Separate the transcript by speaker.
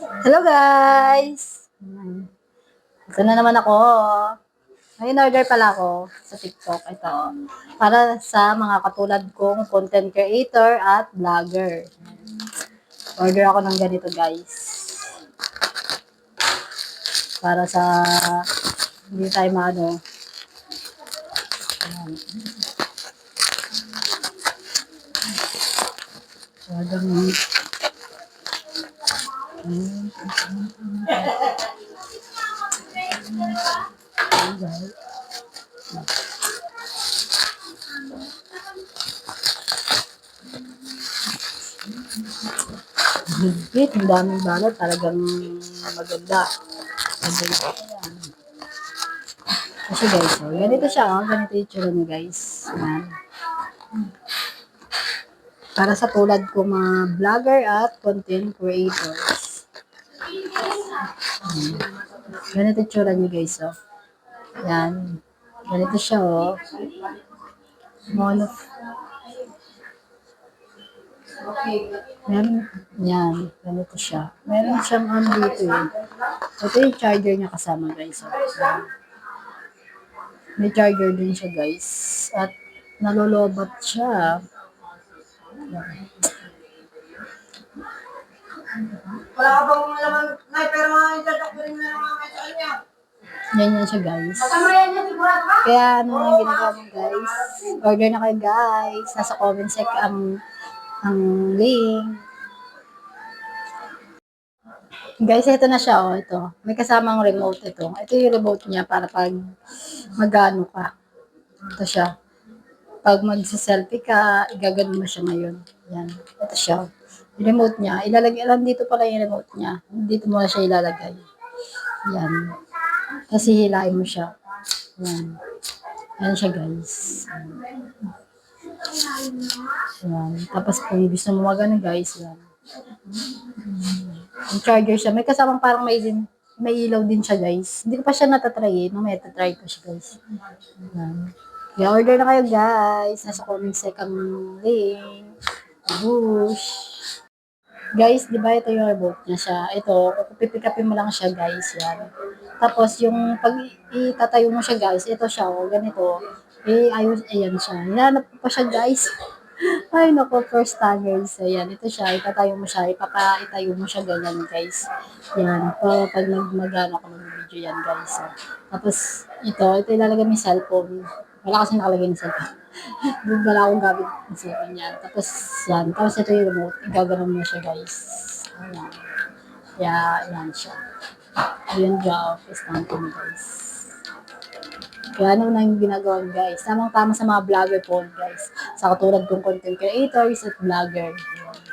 Speaker 1: Hello guys! Ito na naman ako. May in-order pala ako sa TikTok. Ito. Para sa mga katulad kong content creator at vlogger. Order ako ng ganito guys. Para sa hindi tayo maano. Ayan. Talagang Higpit, ang daming balot, talagang maganda. Maganda. Kasi guys, oh, ganito siya, oh, ganito yung tsura niya guys. Yan. Para sa tulad ko mga vlogger at content creators. Ganito tsura niya guys, oh. Yan. Ganito siya, oh. Mono. Meron, yan, ganito siya. Meron siyang ano dito eh. Ito yung charger niya kasama guys. Oh. May charger din siya guys. At nalolobat siya.
Speaker 2: Wala ka bang laman, Nay, pero mga itatak ko rin na yung mga sa kanya.
Speaker 1: Yan yan siya guys. Kaya ano yung ginagawa mo guys? Order na kayo guys. Nasa comment sec ang ang link. Guys, ito na siya oh, ito. May kasamang remote ito. Ito yung remote niya para pag magano ka. Ito siya. Pag magsa-selfie ka, igaganon mo siya ngayon. Yan. Ito siya. Remote niya. Ilalagay lang dito pala yung remote niya. Dito mo na siya ilalagay. Yan. Kasi hilain mo siya. Yan. Yan siya guys. Yan. Tapos kung gusto mo magano guys, yan. Yung charger siya. May kasamang parang may may ilaw din siya guys. Hindi ko pa siya natatry eh. Mamaya tatry ko siya guys. Yan. Kaya order na kayo guys. Nasa comment sec ang link. Bush. Guys, di ba ito yung remote niya siya? Ito, pipikapin mo lang siya guys. Yan. Tapos yung pag itatayo mo siya guys, ito siya, oh, ganito. Eh, ayos, ayan siya. Hinanap ko pa siya guys. Ay, naku, first time guys. Ayan, ito siya, itatayo mo siya, ipapa-itayo mo siya ganyan guys. Yan, pa, pag nag magano ka mag-video yan guys. Oh. Tapos, ito, ito ilalagay mo yung cellphone. Wala kasi nakalagay ng cellphone. Wala akong gamit ng cellphone yan. Tapos, yan. Tapos ito yung remote. Igaganon mo siya guys. Ayan. Kaya, yan siya. Ayun siya, natin guys. Kaya ano na yung ginagawa guys. Tamang-tama sa mga vlogger po guys. Sa katulad kong content creators at vlogger. Yan.